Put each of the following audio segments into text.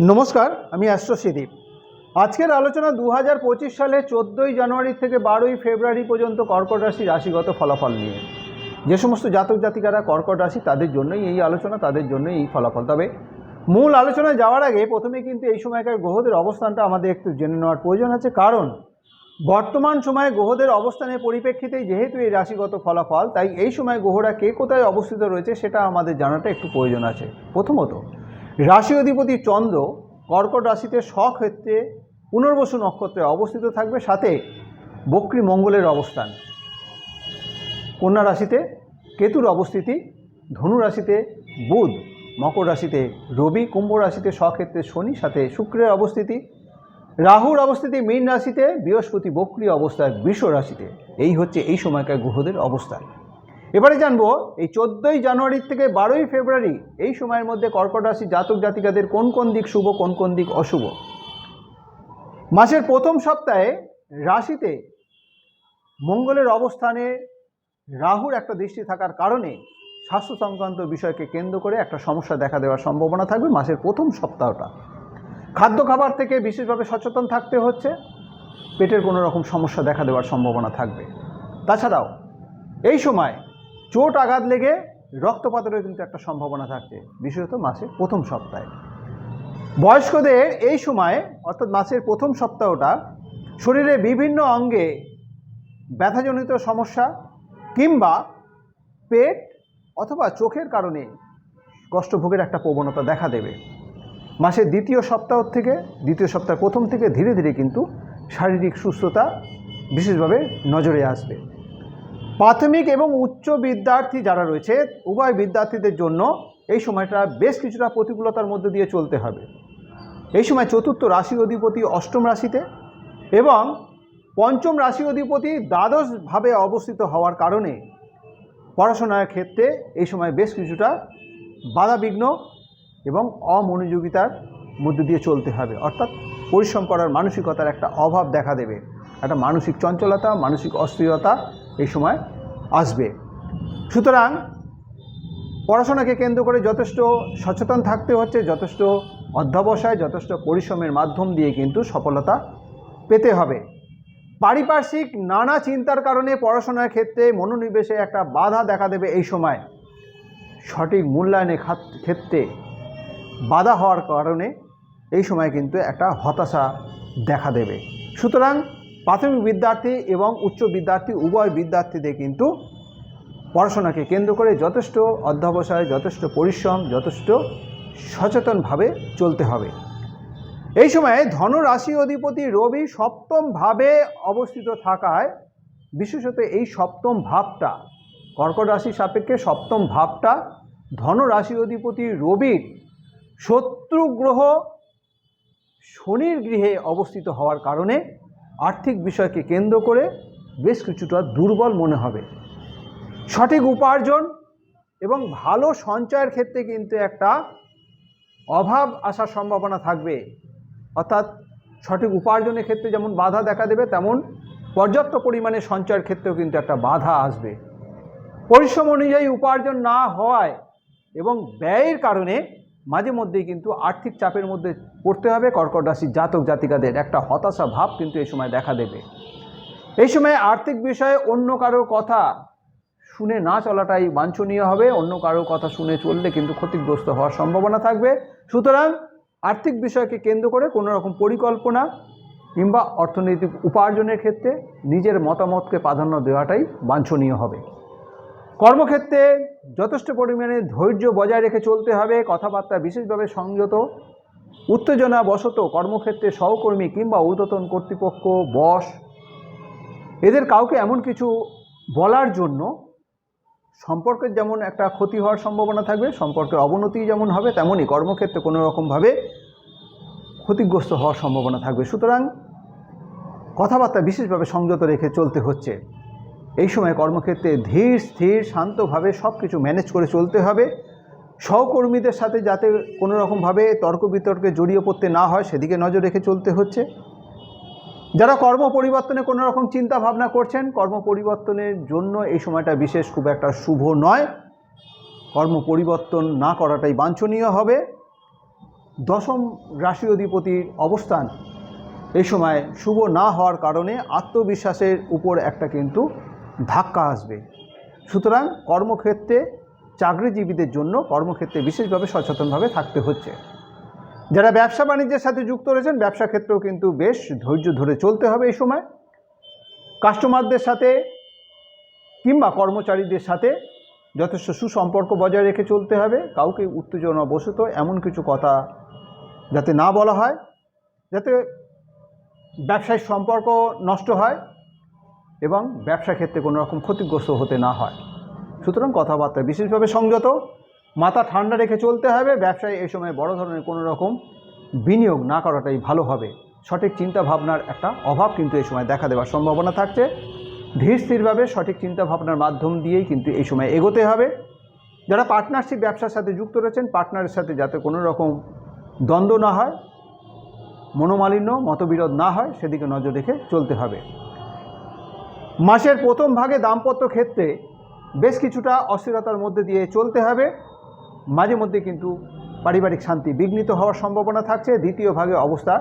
নমস্কার, আমি অ্যাস্ট্রোসিদীপ। আজকের আলোচনা দু হাজার পঁচিশ সালে চোদ্দোই জানুয়ারি থেকে বারোই ফেব্রুয়ারি পর্যন্ত কর্কট রাশি রাশিগত ফলাফল নিয়ে। যে সমস্ত জাতক জাতিকারা কর্কট রাশি, তাদের জন্যই এই আলোচনা, তাদের জন্যই এই ফলাফল। তবে মূল আলোচনায় যাওয়ার আগে প্রথমে কিন্তু এই সময়কার গ্রহদের অবস্থানটা আমাদের একটু জেনে নেওয়ার প্রয়োজন আছে। কারণ বর্তমান সময়ে গ্রহদের অবস্থানের পরিপ্রেক্ষিতেই যেহেতু এই রাশিগত ফলাফল, তাই এই সময় গ্রহরা কে কোথায় অবস্থিত রয়েছে সেটা আমাদের জানাটা একটু প্রয়োজন আছে। প্রথমত রাশি অধিপতি চন্দ্র কর্কট রাশিতে স্বক্ষেত্রে পুনর্বসু নক্ষত্রে অবস্থিত থাকবে, সাথে বক্রী মঙ্গলের অবস্থান। কন্যা রাশিতে কেতুর অবস্থিতি, ধনু রাশিতে বুধ, মকর রাশিতে রবি, কুম্ভ রাশিতে স্বক্ষেত্রে শনি, সাথে শুক্রের অবস্থিতি। রাহুর অবস্থিতি মীন রাশিতে, বৃহস্পতি বক্রী অবস্থায় বৃষ রাশিতে। এই হচ্ছে এই সময়কার গ্রহদের অবস্থান। এবারে জানব, এই চোদ্দোই জানুয়ারি থেকে বারোই ফেব্রুয়ারি, এই সময়ের মধ্যে কর্কট রাশি জাতক জাতিকাদের কোন কোন দিক শুভ, কোন কোন দিক অশুভ? মাসের প্রথম সপ্তাহে রাশিতে মঙ্গলের অবস্থানে রাহুর একটা দৃষ্টি থাকার কারণে স্বাস্থ্য সংক্রান্ত বিষয়কে কেন্দ্র করে একটা সমস্যা দেখা দেওয়ার সম্ভাবনা থাকবে মাসের প্রথম সপ্তাহটা। খাদ্য খাবার থেকে বিশেষভাবে সচেতন থাকতে হচ্ছে, পেটের কোনো রকম সমস্যা দেখা দেওয়ার সম্ভাবনা থাকবে। তাছাড়াও, এই সময় চোট আঘাত লেগে রক্তপাতেরও কিন্তু একটা সম্ভাবনা থাকছে, বিশেষত মাসের প্রথম সপ্তাহে। বয়স্কদের এই সময়, অর্থাৎ মাসের প্রথম সপ্তাহটা, শরীরে বিভিন্ন অঙ্গে ব্যথাজনিত সমস্যা কিংবা পেট অথবা চোখের কারণে কষ্টভোগের একটা প্রবণতা দেখা দেবে। মাসের দ্বিতীয় সপ্তাহ থেকে, দ্বিতীয় সপ্তাহ প্রথম থেকে ধীরে ধীরে কিন্তু শারীরিক সুস্থতা বিশেষভাবে নজরে আসবে। প্রাথমিক এবং উচ্চ বিদ্যার্থী যারা রয়েছে, উভয় বিদ্যার্থীদের জন্য এই সময়টা বেশ কিছুটা প্রতিকূলতার মধ্যে দিয়ে চলতে হবে। এই সময় চতুর্থ রাশি অধিপতি অষ্টম রাশিতে এবং পঞ্চম রাশি অধিপতি দ্বাদশভাবে অবস্থিত হওয়ার কারণে পড়াশোনার ক্ষেত্রে এই সময় বেশ কিছুটা বাধাবিঘ্ন এবং অমনোযোগিতার মধ্যে দিয়ে চলতে হবে। অর্থাৎ পরিশ্রম করার মানসিকতার একটা অভাব দেখা দেবে। একটা মানসিক চঞ্চলতা, মানসিক অস্থিরতা এই সময় আসবে। সুতরাং পড়াশোনাকে কেন্দ্র করে যথেষ্ট সচেতন থাকতে হচ্ছে, যথেষ্ট অধ্যবসায়, যথেষ্ট পরিশ্রমের মাধ্যম দিয়ে কিন্তু সফলতা পেতে হবে। পারিপার্শ্বিক নানা চিন্তার কারণে পড়াশোনার ক্ষেত্রে মনোনিবেশে একটা বাধা দেখা দেবে এই সময়। সঠিক মূল্যায়নের ক্ষেত্রে বাধা হওয়ার কারণে এই সময় কিন্তু একটা হতাশা দেখা দেবে। সুতরাং প্রাথমিক বিদ্যার্থী এবং উচ্চ বিদ্যার্থী, উভয় বিদ্যার্থীদের কিন্তু পড়াশোনাকে কেন্দ্র করে যথেষ্ট অধ্যবসায়, যথেষ্ট পরিশ্রম, যথেষ্ট সচেতনভাবে চলতে হবে। এই সময়ে ধনুরাশি অধিপতি রবি সপ্তমভাবে অবস্থিত থাকায় বিশেষত এই সপ্তম ভাবটা, কর্কট রাশির সাপেক্ষে সপ্তম ভাবটা ধনুরাশি অধিপতি রবির শত্রু গ্রহ শনির গৃহে অবস্থিত হওয়ার কারণে আর্থিক বিষয়কে কেন্দ্র করে বেশ কিছুটা দুর্বল মনে হবে। সঠিক উপার্জন এবং ভালো সঞ্চয়ের ক্ষেত্রে কিন্তু একটা অভাব আসার সম্ভাবনা থাকবে। অর্থাৎ সঠিক উপার্জনের ক্ষেত্রে যেমন বাধা দেখা দেবে, তেমন পর্যাপ্ত পরিমাণে সঞ্চয়ের ক্ষেত্রেও কিন্তু একটা বাধা আসবে। পরিশ্রম অনুযায়ী উপার্জন না হওয়ায় এবং ব্যয়ের কারণে মাঝে মধ্যেই কিন্তু আর্থিক চাপের মধ্যে পড়তে হবে। কর্কট রাশির জাতক জাতিকাদের একটা হতাশা ভাব কিন্তু এই সময় দেখা দেবে। এই সময় আর্থিক বিষয়ে অন্য কারও কথা শুনে না চলাটাই বাঞ্ছনীয় হবে। অন্য কারোর কথা শুনে চললে কিন্তু ক্ষতিগ্রস্ত হওয়ার সম্ভাবনা থাকবে। সুতরাং আর্থিক বিষয়কে কেন্দ্র করে কোনো রকম পরিকল্পনা কিংবা অর্থনৈতিক উপার্জনের ক্ষেত্রে নিজের মতামতকে প্রাধান্য দেওয়াটাই বাঞ্ছনীয় হবে। কর্মক্ষেত্রে যথেষ্ট পরিমাণে ধৈর্য বজায় রেখে চলতে হবে। কথাবার্তা বিশেষভাবে সংযত উত্তেজনা বশত কর্মক্ষেত্রে সহকর্মী কিংবা ঊর্ধ্বতন কর্তৃপক্ষ, বস, এদের কাউকে এমন কিছু বলার জন্য সম্পর্কের যেমন একটা ক্ষতি হওয়ার সম্ভাবনা থাকবে, সম্পর্কের অবনতি যেমন হবে তেমনই কর্মক্ষেত্রে কোনো রকমভাবে ক্ষতিগ্রস্ত হওয়ার সম্ভাবনা থাকবে। সুতরাং কথাবার্তা বিশেষভাবে সংযত রেখে চলতে হচ্ছে। এই সময় কর্মক্ষেত্রে ধীর, স্থির, শান্তভাবে সব কিছু ম্যানেজ করে চলতে হবে। সহকর্মীদের সাথে যাতে কোনো রকমভাবে তর্ক বিতর্কে জড়িয়ে পড়তে না হয়, সেদিকে নজর রেখে চলতে হচ্ছে। যারা কর্ম পরিবর্তনে কোনো রকম চিন্তা ভাবনা করছেন, কর্ম পরিবর্তনের জন্য এই সময়টা বিশেষ খুব একটা শুভ নয়। কর্ম পরিবর্তন না করাটাই বাঞ্ছনীয় হবে। দশম রাশি অধিপতির অবস্থান এই সময় শুভ না হওয়ার কারণে আত্মবিশ্বাসের উপর একটা কিন্তু ধাক্কা আসবে। সুতরাং কর্মক্ষেত্রে চাকরিজীবীদের জন্য কর্মক্ষেত্রে বিশেষভাবে সচেতনভাবে থাকতে হচ্ছে। যারা ব্যবসা বাণিজ্যের সাথে যুক্ত রয়েছেন, ব্যবসা ক্ষেত্রেও কিন্তু বেশ ধৈর্য ধরে চলতে হবে এই সময়। কাস্টমারদের সাথে কিংবা কর্মচারীদের সাথে যথেষ্ট সুসম্পর্ক বজায় রেখে চলতে হবে। কাউকে উত্তেজনা বসত এমন কিছু কথা যাতে না বলা হয়, যাতে ব্যবসায়িক সম্পর্ক নষ্ট হয় এবং ব্যবসা ক্ষেত্রে কোনো রকম ক্ষতিগ্রস্ত হতে না হয়। সুতরাং কথাবার্তা বিশেষভাবে সংযত, মাথা ঠান্ডা রেখে চলতে হবে, ব্যবসায় এই সময় বড় ধরনের কোনো রকম বিনিয়োগ না করাটাই ভালো হবে। সঠিক চিন্তা ভাবনার একটা অভাব কিন্তু এই সময় দেখা দেওয়ার সম্ভাবনা থাকছে। ধীর স্থিরভাবে সঠিক চিন্তা ভাবনার মাধ্যম দিয়েই কিন্তু এই সময় এগোতে হবে। যারা পার্টনারশিপ ব্যবসার সাথে যুক্ত রয়েছেন, পার্টনারের সাথে যাতে কোনো রকম দ্বন্দ্ব না হয়, মনোমালিন্য, মতবিরোধ না হয়, সেদিকে নজর রেখে চলতে হবে। মাসের প্রথম ভাগে দাম্পত্য ক্ষেত্রে বেশ কিছুটা অস্থিরতার মধ্যে দিয়ে চলতে হবে। মাঝে মধ্যে কিন্তু পারিবারিক শান্তি বিঘ্নিত হওয়ার সম্ভাবনা থাকছে। দ্বিতীয় ভাগে অবস্থা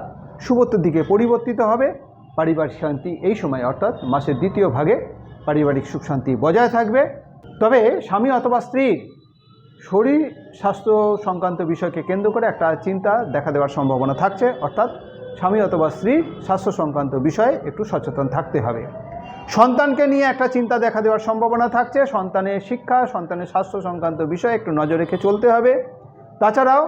শুভত্বের দিকে পরিবর্তিত হবে। পারিবারিক শান্তি এই সময়, অর্থাৎ মাসের দ্বিতীয় ভাগে পারিবারিক সুখ শান্তি বজায় থাকবে। তবে স্বামী অথবা স্ত্রীর শরীর, স্বাস্থ্য সংক্রান্ত বিষয়কে কেন্দ্র করে একটা চিন্তা দেখা দেওয়ার সম্ভাবনা থাকছে। অর্থাৎ স্বামী অথবা স্ত্রী স্বাস্থ্য সংক্রান্ত বিষয়ে একটু সচেতন থাকতে হবে। সন্তানকে নিয়ে একটা চিন্তা দেখা দেওয়ার সম্ভাবনা থাকছে। সন্তানের শিক্ষা, সন্তানের স্বাস্থ্য সংক্রান্ত বিষয়ে একটু নজর রেখে চলতে হবে। তাছাড়াও,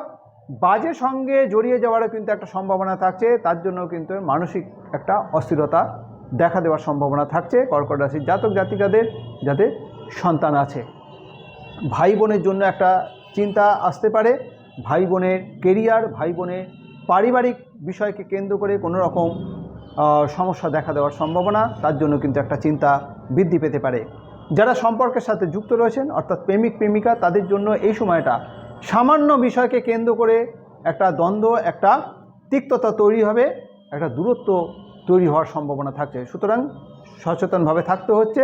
বাজে সঙ্গে জড়িয়ে যাওয়ারও কিন্তু একটা সম্ভাবনা থাকছে। তার জন্য কিন্তু মানসিক একটা অস্থিরতা দেখা দেওয়ার সম্ভাবনা থাকছে। কর্কট রাশির জাতক জাতিকাদের যাদের সন্তান আছে। ভাই বোনের জন্য একটা চিন্তা আসতে পারে। ভাই বোনের কেরিয়ার ভাই বোনের পারিবারিক বিষয়কে কেন্দ্র করে কোনো রকম সমস্যা দেখা দেওয়ার সম্ভাবনা, তার জন্য কিন্তু একটা চিন্তা বৃদ্ধি পেতে পারে। যারা সম্পর্কের সাথে যুক্ত রয়েছেন, অর্থাৎ প্রেমিক, প্রেমিকা, তাদের জন্য এই সময়টা সামান্য বিষয়কে কেন্দ্র করে একটা দ্বন্দ্ব, একটা তিক্ততা তৈরি হবে, একটা দূরত্ব তৈরি হওয়ার সম্ভাবনা থাকছে। সুতরাং সচেতনভাবে থাকতে হচ্ছে,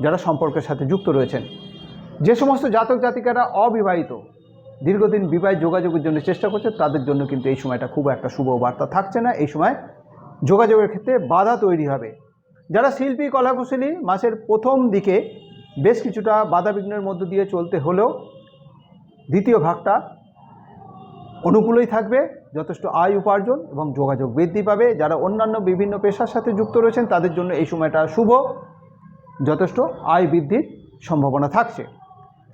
যারা সম্পর্কের সাথে যুক্ত রয়েছেন। যে সমস্ত জাতক জাতিকারা অবিবাহিত, দীর্ঘদিন বিবাহ যোগাযোগের জন্য চেষ্টা করছে, তাদের জন্য কিন্তু এই সময়টা খুব একটা শুভ বার্তা থাকছে না। এই সময় যোগাযোগের ক্ষেত্রে বাধা তৈরি হবে। যারা শিল্পী, কলাকুশলী মাসের প্রথম দিকে বেশ কিছুটা বাধা বিঘ্নের মধ্য দিয়ে চলতে হলেও দ্বিতীয় ভাগটা অনুকূলই থাকবে, যথেষ্ট আয় উপার্জন এবং যোগাযোগ বৃদ্ধি পাবে। যারা অন্যান্য বিভিন্ন পেশার সাথে যুক্ত রয়েছেন, তাদের জন্য এই সময়টা শুভ। যথেষ্ট আয় বৃদ্ধির সম্ভাবনা থাকছে।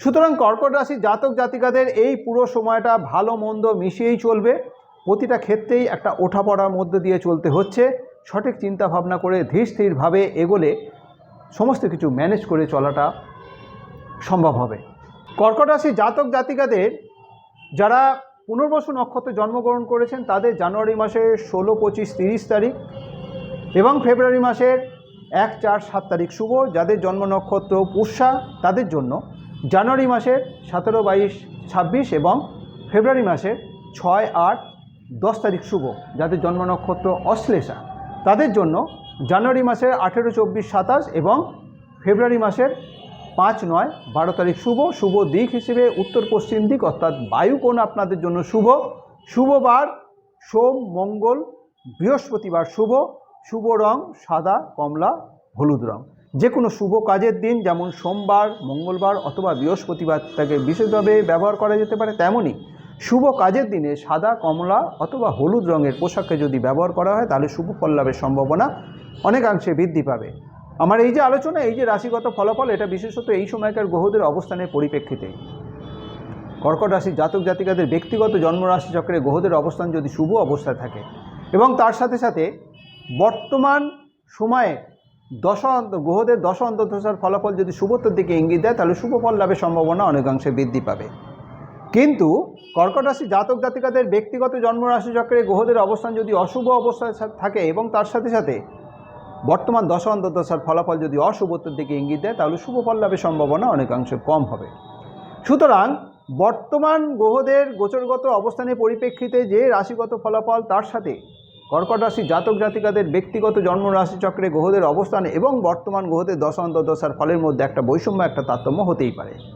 সুতরাং কর্কট রাশির জাতক জাতিকাদের এই পুরো সময়টা ভালো মন্দ মিশিয়েই চলবে। প্রতিটা ক্ষেত্রেই একটা ওঠাপড়ার মধ্যে দিয়ে চলতে হচ্ছে। সঠিক চিন্তা ভাবনা করে ধীর স্থিরভাবে এগোলে সমস্ত কিছু ম্যানেজ করে চলাটা সম্ভব হবে। কর্কট রাশির জাতক জাতিকাদের যারা পুনর্বসু নক্ষত্রে জন্মগ্রহণ করেছেন, তাদের জানুয়ারি মাসের ষোলো, পঁচিশ, তিরিশ তারিখ এবং ফেব্রুয়ারি মাসের এক, চার, সাত তারিখ শুভ। যাদের জন্ম নক্ষত্র পুষ্যা তাদের জন্য জানুয়ারি মাসের সতেরো, বাইশ, ছাব্বিশ এবং ফেব্রুয়ারি মাসের ছয়, আট দশ তারিখ শুভ, যাদের জন্ম নক্ষত্র অশ্লেষা। তাদের জন্য জানুয়ারি মাসের আঠেরো, চব্বিশ, সাতাশ এবং ফেব্রুয়ারি মাসের পাঁচ, নয়, বারো তারিখ শুভ। শুভ দিক হিসেবে উত্তর, পশ্চিম দিক অর্থাৎ বায়ুকোণ আপনাদের জন্য শুভ। শুভবার সোম, মঙ্গল, বৃহস্পতিবার শুভ। শুভ রং সাদা, কমলা, হলুদ রং। যে কোনো শুভ কাজের দিন, যেমন সোমবার, মঙ্গলবার অথবা বৃহস্পতিবার, তাকে বিশেষভাবে ব্যবহার করা যেতে পারে। তেমনই শুভ কাজের দিনে সাদা, কমলা অথবা হলুদ রঙের পোশাককে যদি ব্যবহার করা হয়, তাহলে শুভ ফল লাভের সম্ভাবনা অনেকাংশে বৃদ্ধি পাবে। আমার এই যে আলোচনা, এই যে রাশিগত ফলাফল, এটা বিশেষত এই সময়কার গ্রহদের অবস্থানের পরিপ্রেক্ষিতে। কর্কট রাশির জাতক জাতিকাদের ব্যক্তিগত জন্মরাশি চক্রে গ্রহদের অবস্থান যদি শুভ অবস্থায় থাকে এবং তার সাথে সাথে বর্তমান সময়ে দশ গ্রহদের দশ অন্তর্দশার ফলাফল যদি শুভত্বের দিকে ইঙ্গিত দেয়, তাহলে শুভ ফল লাভের সম্ভাবনা অনেকাংশে বৃদ্ধি পাবে। কিন্তু কর্কট রাশি জাতক জাতিকাদের ব্যক্তিগত জন্মরাশি চক্রে গ্রহদের অবস্থান যদি অশুভ অবস্থায় থাকে এবং তার সাথে সাথে বর্তমান দশ অন্তর্দশার ফলাফল যদি অশুভত্বের দিকে ইঙ্গিত দেয়, তাহলে শুভ ফল লাভের সম্ভাবনা অনেকাংশে কম হবে। সুতরাং বর্তমান গ্রহদের গোচরগত অবস্থানের পরিপ্রেক্ষিতে যে রাশিগত ফলাফল তার সাথে কর্কট রাশি জাতক জাতিকাদের ব্যক্তিগত জন্ম রাশি চক্রে গ্রহদের অবস্থান এবং বর্তমান গ্রহদের দশ অন্তর্দশার ফলের মধ্যে একটা বৈষম্য, একটা তারতম্য হতেই পারে।